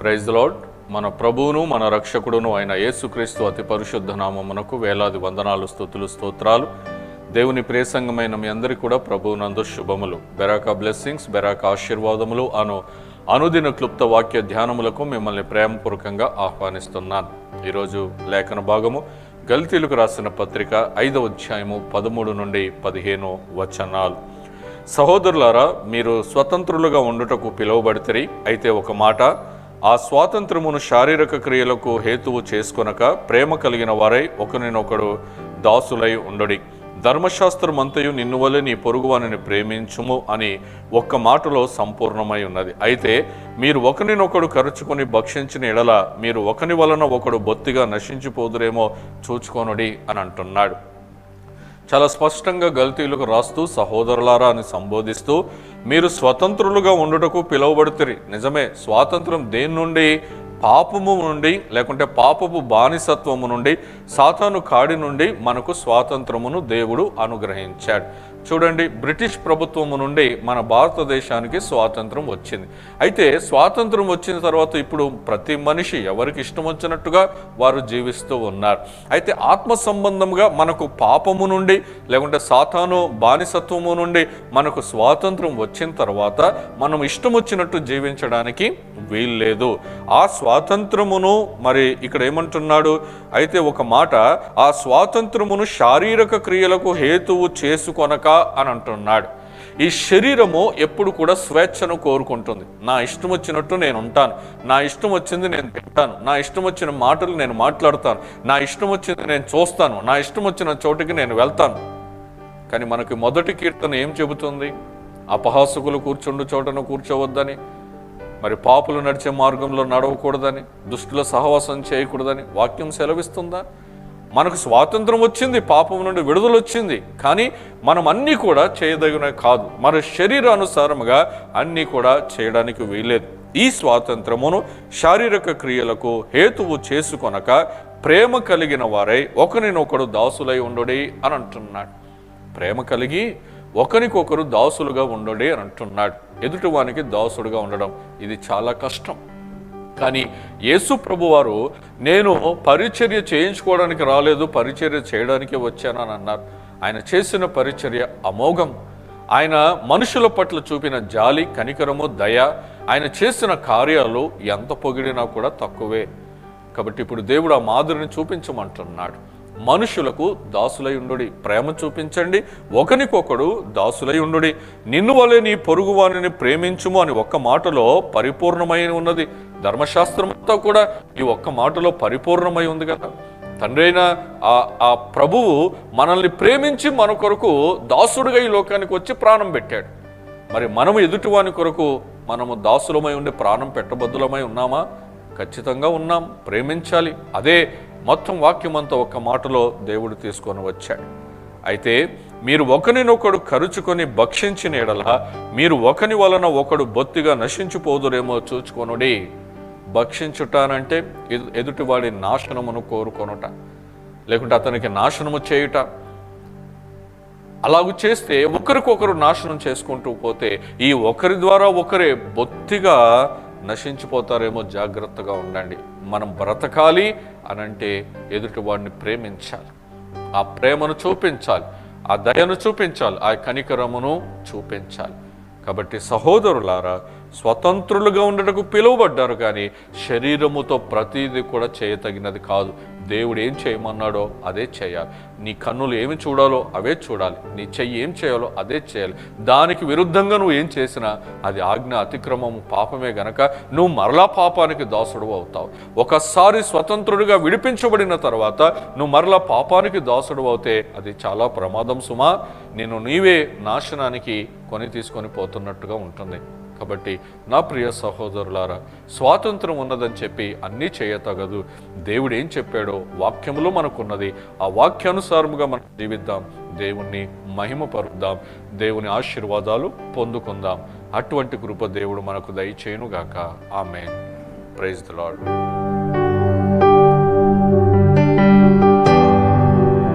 Praise lord మన ప్రభువును మన రక్షకుడును అయిన యేసుక్రీస్తు అతి పరిశుద్ధ నామమునకు వేలాది వందనాలు స్థుతులు స్తోత్రాలు. దేవుని ప్రియసంగమైన మీ అందరికీ కూడా ప్రభువునందు శుభములు. బెరాక బ్లెస్సింగ్స్ బెరాక ఆశీర్వాదములు అను అనుదిన క్లుప్త వాక్య ధ్యానములకు మిమ్మల్ని ప్రేమపూర్వకంగా ఆహ్వానిస్తున్నాను. ఈరోజు లేఖన భాగము గల్తీలకు రాసిన పత్రిక ఐదవ అధ్యాయము పదమూడు నుండి పదిహేను వచనాలు. సహోదరులారా మీరు స్వతంత్రులుగా ఉండుటకు పిలువబడితే అయితే ఒక మాట ఆ స్వాతంత్రమును శారీరక క్రియలకు హేతువు చేసుకొనక ప్రేమ కలిగిన వారై ఒకరినొకడు దాసులై ఉండడి. ధర్మశాస్త్రమంతయు నిన్ను వలె నీ పొరుగువానిని ప్రేమించుము అని ఒక్క మాటలో సంపూర్ణమై ఉన్నది. అయితే మీరు ఒకరినొకడు కరుచుకొని భక్షించిన ఎడల మీరు ఒకని వలన ఒకడు బొత్తిగా నశించిపోదురేమో చూచుకొనుడి అని అంటున్నాడు. చాలా స్పష్టంగా గల్తీలకు రాస్తూ సహోదరులారా అని సంబోధిస్తూ మీరు స్వతంత్రులుగా ఉండుటకు పిలువబడుతుంది నిజమే స్వాతంత్రం దేని నుండి? పాపము నుండి లేకుంటే పాపపు బానిసత్వము నుండి సాతాను కాడి నుండి మనకు స్వాతంత్రమును దేవుడు అనుగ్రహించాడు. చూడండి బ్రిటిష్ ప్రభుత్వము నుండి మన భారతదేశానికి స్వాతంత్రం వచ్చింది. అయితే స్వాతంత్రం వచ్చిన తర్వాత ఇప్పుడు ప్రతి మనిషి ఎవరికి ఇష్టం వచ్చినట్టుగా వారు జీవిస్తూ ఉన్నారు. అయితే ఆత్మ సంబంధంగా మనకు పాపము నుండి లేకుంటే సాతాను బానిసత్వము నుండి మనకు స్వాతంత్రం వచ్చిన తర్వాత మనం ఇష్టం వచ్చినట్టు జీవించడానికి వీల్లేదు. ఆ స్వాతంత్రమును మరి ఇక్కడ ఏమంటున్నాడు? అయితే ఒక మాట ఆ స్వాతంత్రమును శారీరక క్రియలకు హేతువు చేసుకొనక అని అంటున్నాడు. ఈ శరీరము ఎప్పుడు కూడా స్వేచ్ఛను కోరుకుంటుంది. నా ఇష్టం వచ్చినట్టు నేను ఉంటాను. నా ఇష్టం వచ్చింది నేను తింటాను. నా ఇష్టం వచ్చిన మాటలు నేను మాట్లాడతాను. నా ఇష్టం వచ్చింది నేను చూస్తాను. నా ఇష్టం వచ్చిన చోటికి నేను వెళ్తాను. కానీ మనకి మొదటి కీర్తన ఏం చెబుతుంది? అపహాసకులు కూర్చుండు చోటను కూర్చోవద్దని మరి పాపులు నడిచే మార్గంలో నడవకూడదని దుష్టుల సహవాసం చేయకూడదని వాక్యం సెలవిస్తుందా? మనకు స్వాతంత్రం వచ్చింది పాపం నుండి విడుదల వచ్చింది కానీ మనం అన్నీ కూడా చేయదగిన కాదు. మన శరీరానుసారముగా అన్నీ కూడా చేయడానికి వీలేదు ఈ స్వాతంత్రమును శారీరక క్రియలకు హేతువు చేసుకొనక ప్రేమ కలిగిన వారై ఒకరినొకరు దాసులై ఉండుడి అని అంటున్నాడు. ప్రేమ కలిగి ఒకరికొకరు దాసులుగా ఉండడే అని అంటున్నాడు. ఎదుటివానికి దాసుడుగా ఉండడం ఇది చాలా కష్టం. కానీ యేసు ప్రభు వారు నేను పరిచర్య చేయించుకోవడానికి రాలేదు పరిచర్య చేయడానికే వచ్చానని అన్నారు. ఆయన చేసిన పరిచర్య అమోఘం. ఆయన మనుషుల పట్ల చూపిన జాలి కనికరము దయ ఆయన చేసిన కార్యాలు ఎంత పొగిడినా కూడా తక్కువే. కాబట్టి ఇప్పుడు దేవుడు ఆ మాదిరిని చూపించమంటున్నాడు. మనుషులకు దాసులై ఉండుడి. ప్రేమ చూపించండి. ఒకనికొకడు దాసులై ఉండుడి. నిన్ను వలె నీ పొరుగువాని ప్రేమించుము అని ఒక్క మాటలో పరిపూర్ణమై ఉన్నది. ధర్మశాస్త్రం అంతా కూడా ఈ ఒక్క మాటలో పరిపూర్ణమై ఉంది కదా. తండ్రి అయిన ఆ ఆ ప్రభువు మనల్ని ప్రేమించి మన కొరకు దాసుడుగా ఈ లోకానికి వచ్చి ప్రాణం పెట్టాడు. మరి మనము ఎదుటివాని కొరకు మనము దాసులమై ఉండి ప్రాణం పెట్టబద్దులమై ఉన్నామా? ఖచ్చితంగా ఉన్నాం ప్రేమించాలి. అదే మొత్తం వాక్యం అంతా ఒక్క మాటలో దేవుడు తీసుకొని వచ్చాడు. అయితే మీరు ఒకరినొకడు కరుచుకొని భక్షించిన ఎడల మీరు ఒకని వలన ఒకడు బొత్తిగా నశించిపోదురేమో చూచుకొనుడి. భక్షించుటానంటే ఎదు- ఎదుటివాడి నాశనమును కోరుకొనుట. లేకుంటే అతనికి నాశనము చేయుట. అలాగూ చేస్తే ఒకరికొకరు నాశనం చేసుకుంటూ పోతే ఈ ఒకరి ద్వారా ఒకరే బొత్తిగా నశించిపోతారేమో జాగ్రత్తగా ఉండండి. మనం బ్రతకాలి అనంటే ఎదుటివాడిని ప్రేమించాలి. ఆ ప్రేమను చూపించాలి. ఆ దయను చూపించాలి. ఆ కనికరమును చూపించాలి. కాబట్టి సహోదరులారా స్వతంత్రులుగా ఉండటకు పిలువబడ్డారు కానీ శరీరముతో ప్రతిదీ కూడా చేయతగినది కాదు. దేవుడు ఏం చేయమన్నాడో అదే చేయాలి. నీ కన్నులు ఏమి చూడాలో అవే చూడాలి. నీ చెయ్యి ఏం చేయాలో అదే చేయాలి. దానికి విరుద్ధంగా నువ్వు ఏం చేసినా అది ఆజ్ఞ అతిక్రమము పాపమే గనక నువ్వు మరలా పాపానికి దాసుడు అవుతావు. ఒకసారి స్వతంత్రుడిగా విడిపించబడిన తర్వాత నువ్వు మరలా పాపానికి దాసుడు అవుతే అది చాలా ప్రమాదం సుమా. నేను నీవే నాశనానికి కొని తీసుకొని పోతున్నట్టుగా ఉంటుంది. కాబట్టి నా ప్రియ సహోదరులారా స్వాతంత్రం ఉన్నదని చెప్పి అన్నీ చేయతగదు. దేవుడు ఏం చెప్పాడో వాక్యములో మనకున్నది. ఆ వాక్యానుసారముగా మనం జీవిద్దాం. దేవుణ్ణి మహిమపరుద్దాం. దేవుని ఆశీర్వాదాలు పొందుకుందాం. అటువంటి కృప దేవుడు మనకు దయచేయునుగాక. ఆమె ప్రైజ్ ద లాడ్